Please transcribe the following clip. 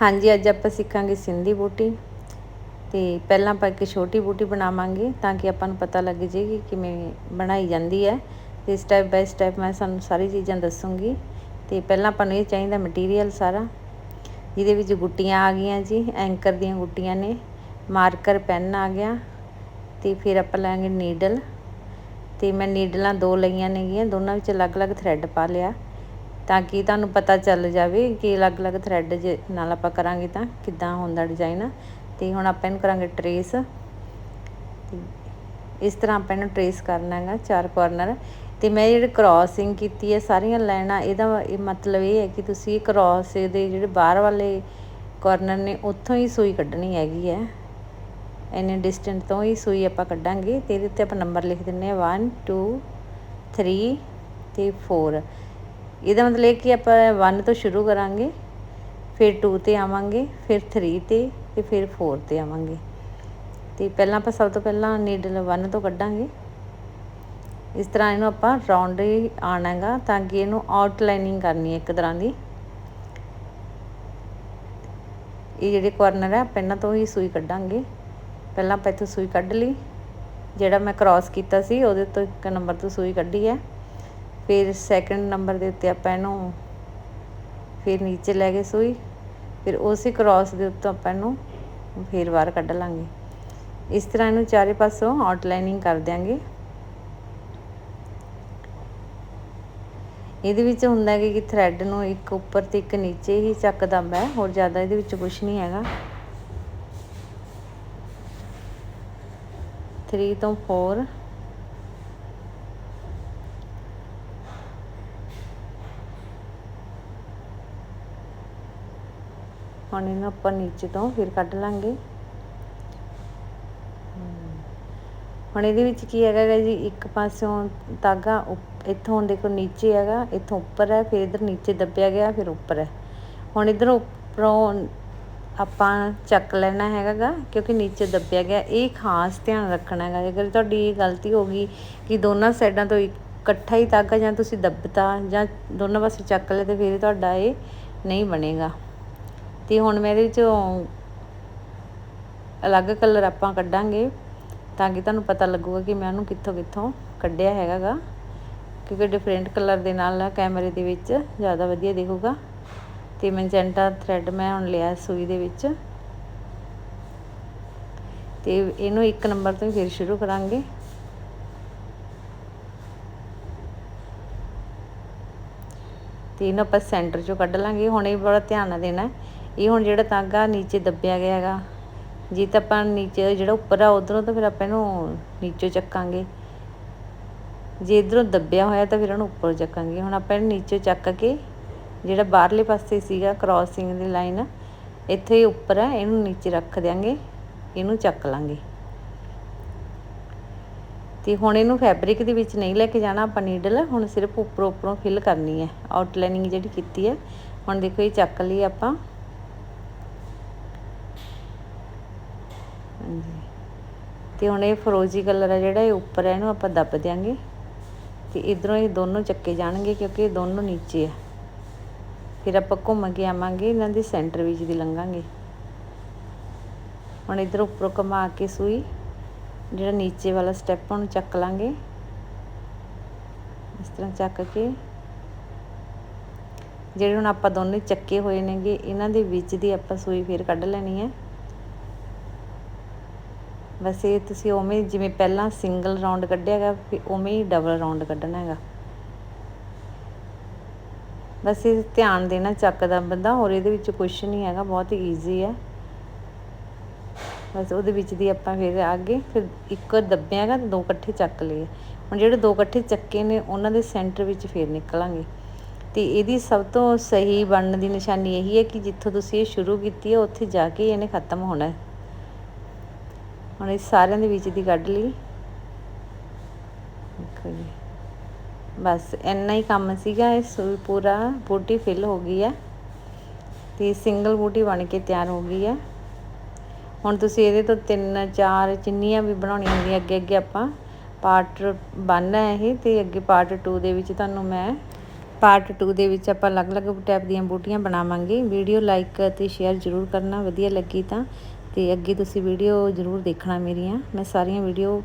ਹਾਂਜੀ, ਅੱਜ ਆਪਾਂ ਸਿੱਖਾਂਗੇ ਸਿੰਧੀ ਬੂਟੀ ਤੇ ਪਹਿਲਾਂ ਆਪਾਂ ਇੱਕ ਛੋਟੀ ਬੂਟੀ ਬਣਾਵਾਂਗੇ ਤਾਂ ਕਿ ਆਪਾਂ ਨੂੰ ਪਤਾ ਲੱਗ ਜੇ ਕਿ ਕਿਵੇਂ ਬਣਾਈ ਜਾਂਦੀ ਹੈ। ਤੇ ਸਟੈਪ ਬਾਈ ਸਟੈਪ ਮੈਂ ਤੁਹਾਨੂੰ ਸਾਰੀ ਚੀਜ਼ਾਂ ਦੱਸੂੰਗੀ। ਤੇ ਪਹਿਲਾਂ ਆਪਾਂ ਨੂੰ ਇਹ ਚਾਹੀਦਾ ਮਟੀਰੀਅਲ ਸਾਰਾ, ਜਿਹਦੇ ਵਿੱਚ ਗੁੱਟੀਆਂ ਆ ਗਈਆਂ ਜੀ ਐਂਕਰ ਦੀਆਂ ਗੁੱਟੀਆਂ ਨੇ ਮਾਰਕਰ ਪੈਨ ਆ ਗਿਆ ਤੇ ਫਿਰ ਆਪਾਂ ਲਾਂਗੇ ਨੀਡਲ ਤੇ ਮੈਂ ਨੀਡਲਾਂ ਦੋ ਲਈਆਂ ਨੇਗੀਆਂ, ਦੋਨਾਂ ਵਿੱਚ ਅਲੱਗ-ਅਲੱਗ ਥਰੈਡ ਪਾ ਲਿਆ। ਤਾਂ ਕਿ ਤੁਹਾਨੂੰ ਪਤਾ ਚੱਲ ਜਾਵੇ ਕਿ ਅਲੱਗ-ਅਲੱਗ ਥਰੈਡ ਜੇ ਨਾਲ ਆਪਾਂ ਕਰਾਂਗੇ ਤਾਂ ਕਿੱਦਾਂ ਹੁੰਦਾ ਡਿਜ਼ਾਈਨ ਤੇ ਹੁਣ ਆਪਾਂ ਇਹਨੂੰ ਕਰਾਂਗੇ ਟਰੇਸ ਇਸ ਤਰ੍ਹਾਂ ਆਪਾਂ ਇਹਨੂੰ ਟਰੇਸ ਕਰਨਾ ਹੈਗਾ ਚਾਰ ਕਾਰਨਰ ਤੇ ਮੈਂ ਜਿਹੜੇ ਕ੍ਰਾਸਿੰਗ ਕੀਤੀ ਹੈ, ਸਾਰੀਆਂ ਲਾਈਨਾਂ, ਇਹਦਾ ਇਹ ਮਤਲਬ ਇਹ ਹੈ ਕਿ ਤੁਸੀਂ ਕ੍ਰਾਸ ਦੇ ਜਿਹੜੇ ਬਾਹਰ ਵਾਲੇ ਕਾਰਨਰ ਨੇ, ਉੱਥੋਂ ਹੀ ਸੂਈ ਕੱਢਣੀ ਹੈਗੀ ਹੈ। ਇੰਨੇ ਡਿਸਟੈਂਟ ਤੋਂ ਹੀ ਸੂਈ ਆਪਾਂ ਕੱਢਾਂਗੇ ਤੇ ਇਹਦੇ ਉੱਤੇ ਆਪਾਂ ਨੰਬਰ ਲਿਖ ਦਿੰਨੇ ਆ 1 2 3 ਤੇ 4 ਇਹਦਾ ਮਤਲਬ ਇਹ ਕਿ ਆਪਾਂ 1 ਤੋਂ ਸ਼ੁਰੂ ਕਰਾਂਗੇ, ਫਿਰ 2 ਤੇ ਆਵਾਂਗੇ, ਫਿਰ 3 ਤੇ ਤੇ ਫਿਰ 4 ਤੇ ਆਵਾਂਗੇ। ਤੇ ਪਹਿਲਾਂ ਆਪਾਂ ਸਭ ਤੋਂ ਪਹਿਲਾਂ ਨੀਡਲ 1 ਤੋਂ ਕੱਢਾਂਗੇ। ਇਸ ਤਰ੍ਹਾਂ ਇਹਨੂੰ ਆਪਾਂ ਰਾਉਂਡ ਹੀ ਆਣਾਗਾ ਤਾਂ ਕਿ ਇਹਨੂੰ ਆਊਟਲਾਈਨਿੰਗ ਕਰਨੀ ਹੈ ਇੱਕ ਤਰ੍ਹਾਂ ਦੀ। ਇਹ ਜਿਹੜੇ ਕੋਰਨਰ ਹੈ ਪਹਿਲਾਂ ਤੋਂ ਹੀ ਸੂਈ ਕੱਢਾਂਗੇ। ਪਹਿਲਾਂ ਆਪਾਂ ਇੱਥੋਂ ਸੂਈ ਕੱਢ ਲਈ। ਜਿਹੜਾ ਮੈਂ ਕ੍ਰਾਸ ਕੀਤਾ ਸੀ, ਉਹਦੇ ਤੋਂ ਇੱਕ ਨੰਬਰ ਤੋਂ ਸੂਈ ਕੱਢੀ ਹੈ। ਫਿਰ ਸੈਕੰਡ ਨੰਬਰ ਦੇ ਉੱਤੇ ਆਪਾਂ ਇਹਨੂੰ ਫਿਰ ਨੀਚੇ ਲੈ ਕੇ ਸੂਈ, ਫਿਰ ਉਸੇ ਕ੍ਰਾਸ ਦੇ ਉੱਤੇ ਆਪਾਂ ਇਹਨੂੰ ਫਿਰ ਬਾਹਰ ਕੱਢ ਲਾਂਗੇ। ਇਸ ਤਰ੍ਹਾਂ ਇਹਨੂੰ ਚਾਰੇ ਪਾਸੋਂ ਆਊਟਲਾਈਨਿੰਗ ਕਰ ਦਿਆਂਗੇ। ਇਹਦੇ ਵਿੱਚ ਹੁੰਦਾ ਹੈ ਕਿ ਥਰੈਡ ਨੂੰ ਇੱਕ ਉੱਪਰ ਤੇ ਇੱਕ ਨੀਚੇ ਹੀ ਚੱਕਦਾ ਮੈਂ, ਹੋਰ ਜ਼ਿਆਦਾ ਇਹਦੇ ਵਿੱਚ ਕੁਝ ਨਹੀਂ ਹੈਗਾ। 3 ਤੋਂ 4 ਹੁਣ ਇਹਨੂੰ ਆਪਾਂ ਨੀਚੇ ਤੋਂ ਫਿਰ ਕੱਢ ਲਾਂਗੇ। ਹੁਣ ਇਹਦੇ ਵਿੱਚ ਕੀ ਹੈਗਾ ਜੀ, ਇੱਕ ਪਾਸਿਓਂ ਤਾਗਾ ਇੱਥੋਂ ਦੇਖੋ ਨੀਚੇ ਹੈਗਾ, ਇੱਥੋਂ ਉੱਪਰ ਹੈ, ਫਿਰ ਇਧਰ ਨੀਚੇ ਦੱਬਿਆ ਗਿਆ, ਫਿਰ ਉੱਪਰ ਹੈ। ਹੁਣ ਇਧਰ ਉੱਪਰੋਂ ਆਪਾਂ ਚੱਕ ਲੈਣਾ ਹੈਗਾਗਾ ਕਿਉਂਕਿ ਨੀਚੇ ਦੱਬਿਆ ਗਿਆ। ਇਹ ਖਾਸ ਧਿਆਨ ਰੱਖਣਾ ਹੈਗਾ, ਜੇਕਰ ਤੁਹਾਡੀ ਇਹ ਗਲਤੀ ਹੋ ਗਈ ਕਿ ਦੋਨਾਂ ਸਾਈਡਾਂ ਤੋਂ ਇਕੱਠਾ ਹੀ ਤਾਗਾ ਜਾਂ ਤੁਸੀਂ ਦੱਬਤਾ ਜਾਂ ਦੋਨੋਂ ਪਾਸੇ ਚੱਕ ਲਏ ਤੇ ਫਿਰ ਤੁਹਾਡਾ ਇਹ ਨਹੀਂ ਬਣੇਗਾ। ਤੇ ਹੁਣ ਮੈਂ ਇਹਦੇ ਵਿੱਚੋਂ ਅਲੱਗ ਕਲਰ ਆਪਾਂ ਕੱਢਾਂਗੇ ਤਾਂ ਕਿ ਤੁਹਾਨੂੰ ਪਤਾ ਲੱਗੂਗਾ ਕਿ ਮੈਂ ਉਹਨੂੰ ਕਿੱਥੋਂ ਕਿੱਥੋਂ ਕੱਢਿਆ ਹੈਗਾਗਾ, ਕਿਉਂਕਿ ਡਿਫਰੈਂਟ ਕਲਰ ਦੇ ਨਾਲ ਕੈਮਰੇ ਦੇ ਵਿੱਚ ਜ਼ਿਆਦਾ ਵਧੀਆ ਦਿਖੂਗਾ। ਤੇ ਮੈਜੈਂਟਾ ਥਰੈਡ ਮੈਂ ਹੁਣ ਲਿਆ ਸੂਈ ਦੇ ਵਿੱਚ। ਤੇ ਇਹਨੂੰ ਇੱਕ ਨੰਬਰ ਤੋਂ ਹੀ ਫਿਰ ਸ਼ੁਰੂ ਕਰਾਂਗੇ। ਤੇ ਇਹਨੂੰ ਆਪਾਂ ਸੈਂਟਰ ਚੋਂ ਕੱਢ ਲਾਂਗੇ। ਹੁਣ ਇਹ ਬੜਾ ਧਿਆਨ ਨਾਲ ਦੇਣਾ ਇਹ ਹੁਣ ਜਿਹੜਾ ਤਾਂਗਾ ਨੀਚੇ ਦੱਬਿਆ ਗਿਆ ਹੈਗਾ, ਜੇ ਤਾਂ ਆਪਾਂ ਨੀਚੇ ਜਿਹੜਾ ਉੱਪਰ ਆ, ਉਧਰੋਂ ਤਾਂ ਫਿਰ ਆਪਾਂ ਇਹਨੂੰ ਨੀਚੇ ਚੱਕਾਂਗੇ। ਜੇ ਇਧਰੋਂ ਦੱਬਿਆ ਹੋਇਆ ਤਾਂ ਫਿਰ ਉਹਨੂੰ ਉੱਪਰ ਚੱਕਾਂਗੇ। ਹੁਣ ਆਪਾਂ ਇਹਨੂੰ ਨੀਚੇ ਚੱਕ ਕੇ ਜਿਹੜਾ ਬਾਹਰਲੇ ਪਾਸੇ ਸੀਗਾ ਕ੍ਰਾਸਿੰਗ ਦੀ ਲਾਈਨ ਇੱਥੇ ਹੀ ਉੱਪਰ ਆ, ਇਹਨੂੰ ਨੀਚੇ ਰੱਖ ਦਿਆਂਗੇ, ਇਹਨੂੰ ਚੱਕ ਲਾਂਗੇ। ਤੇ ਹੁਣ ਇਹਨੂੰ ਫੈਬਰਿਕ ਦੇ ਵਿੱਚ ਨਹੀਂ ਲੈ ਕੇ ਜਾਣਾ ਆਪਾਂ ਨੀਡਲ ਹੁਣ ਸਿਰਫ ਉੱਪਰੋਂ ਉੱਪਰੋਂ ਫਿਲ ਕਰਨੀ ਹੈ। ਆਊਟਲਾਈਨਿੰਗ ਜਿਹੜੀ ਕੀਤੀ ਹੈ, ਹੁਣ ਦੇਖੋ ਇਹ ਚੱਕ ਲਈ ਆਪਾਂ। ਹਾਂਜੀ। ਤੇ ਹੁਣ ਇਹ ਫਰੋਜ਼ੀ ਕਲਰ ਹੈ ਜਿਹੜਾ, ਇਹ ਉੱਪਰ ਹੈ ਇਹਨੂੰ ਆਪਾਂ ਦੱਬ ਦਿਆਂਗੇ। ਤੇ ਇਧਰੋਂ ਇਹ ਦੋਨੋਂ ਚੱਕੇ ਜਾਣਗੇ ਕਿਉਂਕਿ ਇਹ ਦੋਨੋਂ ਨੀਚੇ ਆ। ਫਿਰ ਆਪਾਂ ਘੁੰਮ ਕੇ ਆਵਾਂਗੇ, ਇਹਨਾਂ ਦੇ ਸੈਂਟਰ ਵਿੱਚ ਦੀ ਲੰਘਾਂਗੇ। ਹੁਣ ਇਧਰ ਉੱਪਰੋਂ ਘੁਮਾ ਕੇ ਸੂਈ, ਜਿਹੜਾ ਨੀਚੇ ਵਾਲਾ ਸਟੈਪ ਉਹਨੂੰ ਚੱਕ ਲਾਂਗੇ। ਇਸ ਤਰ੍ਹਾਂ ਚੱਕ ਕੇ। ਜਿਹੜੇ ਹੁਣ ਆਪਾਂ ਦੋਨੇ ਚੱਕੇ ਹੋਏ ਨੇਗੇ, ਇਹਨਾਂ ਦੇ ਵਿੱਚ ਦੀ ਆਪਾਂ ਸੂਈ ਫੇਰ ਕੱਢ ਲੈਣੀ ਹੈ ਬਸ ਇਹ ਤੁਸੀਂ ਉਵੇਂ ਜਿਵੇਂ ਪਹਿਲਾਂ ਸਿੰਗਲ ਰਾਉਂਡ ਕੱਢਿਆਗਾ ਫਿਰ ਉਵੇਂ ਹੀ ਡਬਲ ਰਾਉਂਡ ਕੱਢਣਾ ਹੈਗਾ। ਬਸ ਇਹ ਧਿਆਨ ਦੇਣਾ ਚੱਕ ਦਾ ਬੰਦਾ, ਹੋਰ ਇਹਦੇ ਵਿੱਚ ਕੁਝ ਨਹੀਂ ਹੈਗਾ, ਬਹੁਤ ਈਜ਼ੀ ਹੈ। ਬਸ ਉਹਦੇ ਵਿੱਚ ਦੀ ਆਪਾਂ ਫਿਰ ਅੱਗੇ ਫਿਰ ਇੱਕ ਦੱਬਿਆ ਹੈਗਾ ਦੋ ਇਕੱਠੇ ਚੱਕ ਲਏ। ਹੁਣ ਜਿਹੜੇ ਦੋ ਇਕੱਠੇ ਚੱਕੇ ਨੇ, ਉਹਨਾਂ ਦੇ ਸੈਂਟਰ ਵਿੱਚ ਫਿਰ ਨਿਕਲਾਂਗੇ। ਤੇ ਇਹਦੀ ਸਭ ਤੋਂ ਸਹੀ ਬਣਨ ਦੀ ਨਿਸ਼ਾਨੀ ਇਹੀ ਹੈ ਕਿ ਜਿੱਥੋਂ ਤੁਸੀਂ ਇਹ ਸ਼ੁਰੂ ਕੀਤੀ ਹੈ, ਉੱਥੇ ਜਾ ਕੇ ਇਹਨੇ ਖਤਮ ਹੋਣਾ ਹੈ। ਹੁਣ ਇਹ ਸਾਰਿਆਂ ਦੇ ਵਿੱਚ ਦੀ ਕੱਢ ਲਈ। ਦੇਖੋ ਜੀ। ਬਸ ਇੰਨਾ ਹੀ ਕੰਮ ਸੀਗਾ, ਇਹ ਸੂਈ ਪੂਰਾ ਬੂਟੀ ਫਿਲ ਹੋ ਗਈ ਹੈ ਤੇ ਸਿੰਗਲ ਬੂਟੀ ਬਣ ਕੇ ਤਿਆਰ ਹੋ ਗਈ ਹੈ ਹੁਣ ਤੁਸੀਂ ਇਹਦੇ ਤੋਂ ਤਿੰਨ, ਚਾਰ ਚਿੰਨੀਆਂ ਵੀ ਬਣਾਉਣੀਆਂ ਹੁੰਦੀਆਂ ਅੱਗੇ ਅੱਗੇ ਆਪਾਂ। ਪਾਰਟ 1 ਹੈ ਇਹ ਤੇ ਅੱਗੇ ਪਾਰਟ 2 ਦੇ ਵਿੱਚ ਤੁਹਾਨੂੰ ਮੈਂ ਪਾਰਟ 2 ਦੇ ਵਿੱਚ ਆਪਾਂ ਅਲੱਗ-ਅਲੱਗ ਟਾਈਪ ਦੀਆਂ ਬੂਟੀਆਂ ਬਣਾਵਾਂਗੇ। ਵੀਡੀਓ ਲਾਈਕ ਅਤੇ ਸ਼ੇਅਰ ਜ਼ਰੂਰ ਕਰਨਾ, ਵਧੀਆ ਲੱਗੀ ਤਾਂ ਅਤੇ ਅੱਗੇ ਤੁਸੀਂ ਵੀਡੀਓ ਜ਼ਰੂਰ ਦੇਖਣਾ ਮੇਰੀਆਂ। ਮੈਂ ਸਾਰੀਆਂ ਵੀਡੀਓ